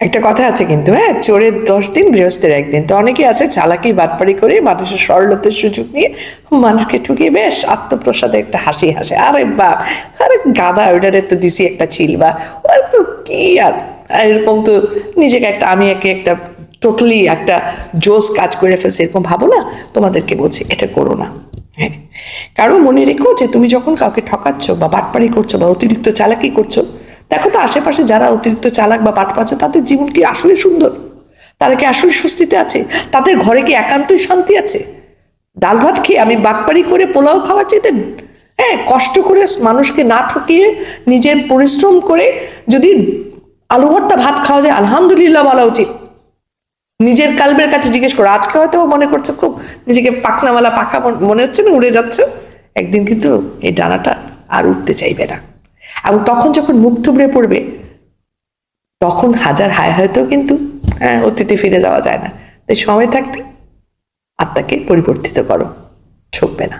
একটা কথা আছে কিন্তু হ্যাঁ চোরের দশ দিন গৃহস্থের একদিন। তো অনেকে আছে চালাকি বাদপাড়ি করে মানুষের সরলতার সুযোগ নিয়ে মানুষকে ঠুকিয়ে বেশ আত্মপ্রসাদে একটা হাসি হাসে। আরে বাপ, আরে গাদা ওইটারে তো দিছি একটা ছিল বা ওর তো কি আর? আর এরকম তো নিজেকে একটা, আমি একে একটা টোটালি একটা জোস কাজ করে ফেলছি, এরকম ভাবো না? তোমাদেরকে বলছি, এটা করো না। হ্যাঁ কারণ মনে রেখো যে তুমি যখন কাউকে ঠকাচ্ছ বা বাটপাড়ি করছ বা অতিরিক্ত চালাকি করছ দেখো তো, আশেপাশে যারা অতিরিক্ত চালাক বা পাট পাচ্ছে তাদের জীবন কি আসলে সুন্দর? তারা কি আসলে স্বস্তিতে আছে? তাদের ঘরে কি একান্তই শান্তি আছে? ডাল ভাত খেয়ে আমি বাটপাড়ি করে পোলাও খাওয়া চাইতে হ্যাঁ কষ্ট করে মানুষকে না ঠকিয়ে নিজের পরিশ্রম করে যদি আলু ভর্তা, ভাত খাওয়া যায়, আলহামদুলিল্লাহ বলা উচিত। নিজের কালবের কাছে জিজ্ঞেস করো, আজকে হয়তো মনে করছ খুব নিজেকে পাকনাওয়ালা পাকা মনে হচ্ছে না, উড়ে যাচ্ছে। একদিন কিন্তু এই ডানাটা আর উঠতে চাইবে না। এবং তখন যখন মুখ থুবড়ে পড়বে, তখন হাজার হায় হয়তো কিন্তু হ্যাঁ অতীতে ফিরে যাওয়া যায় না। তাই সময় থাকতে আত্মাকে পরিবর্তিত করো, ঠকবে না।